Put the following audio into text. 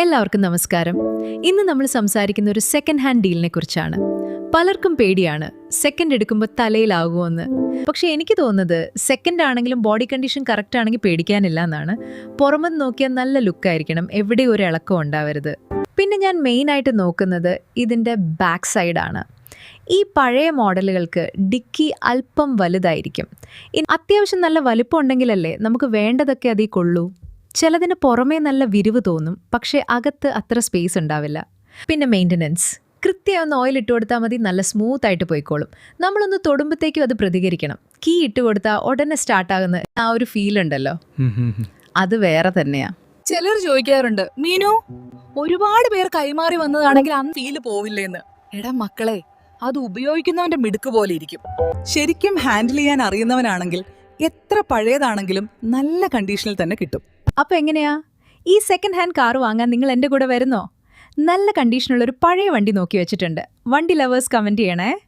എല്ലാവർക്കും നമസ്കാരം. ഇന്ന് നമ്മൾ സംസാരിക്കുന്ന ഒരു സെക്കൻഡ് ഹാൻഡ് ഡീലിനെ കുറിച്ചാണ്. പലർക്കും പേടിയാണ് സെക്കൻഡ് എടുക്കുമ്പോൾ തലയിലാകുമെന്ന് പക്ഷേ എനിക്ക് തോന്നുന്നത് സെക്കൻഡ് ആണെങ്കിലും ബോഡി കണ്ടീഷൻ കറക്റ്റ് ആണെങ്കിൽ പേടിക്കാനില്ല എന്നാണ്. പുറമെന്ന് നോക്കിയാൽ നല്ല ലുക്കായിരിക്കണം എവിടെ ഒരു ഇളക്കം ഉണ്ടാവരുത്. പിന്നെ ഞാൻ മെയിനായിട്ട് നോക്കുന്നത് ഇതിന്റെ ബാക്ക് സൈഡാണ് ഈ പഴയ മോഡലുകൾക്ക് ഡിക്കി അല്പം വലുതായിരിക്കും. അത്യാവശ്യം നല്ല വലുപ്പം ഉണ്ടെങ്കിലല്ലേ നമുക്ക് വേണ്ടതൊക്കെ അതിൽ കൊള്ളൂ. ചിലതിന് പുറമേ നല്ല വിരിവ് തോന്നും പക്ഷേ അകത്ത് അത്ര സ്പേസ് ഉണ്ടാവില്ല. പിന്നെ മെയിന്റനൻസ് കൃത്യം ഒന്ന് ഓയിൽ ഇട്ട് കൊടുത്താൽ മതി നല്ല സ്മൂത്ത് ആയിട്ട് പോയിക്കോളും. നമ്മളൊന്ന് തൊടുമ്പത്തേക്കും അത് പ്രതികരിക്കണം. കീ ഇട്ട് കൊടുത്താൽ ഉടനെ സ്റ്റാർട്ടാകുന്ന ആ ഒരു ഫീൽ ഉണ്ടല്ലോ. അത് വേറെ തന്നെയാ. ചിലർ ചോദിക്കാറുണ്ട് മീനു ഒരുപാട് പേർ കൈമാറി വന്നതാണെങ്കിൽ അന്ന് ഫീൽ പോവില്ലേന്ന്. എടാ മക്കളെ അത് ഉപയോഗിക്കുന്നവന്റെ മിടുക്ക് പോലെ ഇരിക്കും. ശരിക്കും ഹാൻഡിൽ ചെയ്യാൻ അറിയുന്നവനാണെങ്കിൽ എത്ര പഴയതാണെങ്കിലും നല്ല കണ്ടീഷനിൽ തന്നെ കിട്ടും. അപ്പൊ എങ്ങനെയാ? ഈ സെക്കൻഡ് ഹാൻഡ് കാർ വാങ്ങാൻ നിങ്ങൾ എന്റെ കൂടെ വരുന്നോ? നല്ല കണ്ടീഷനുള്ള ഒരു പഴയ വണ്ടി നോക്കി വെച്ചിട്ടുണ്ട്. വണ്ടി ലവേഴ്സ് കമന്റ് ചെയ്യണേ.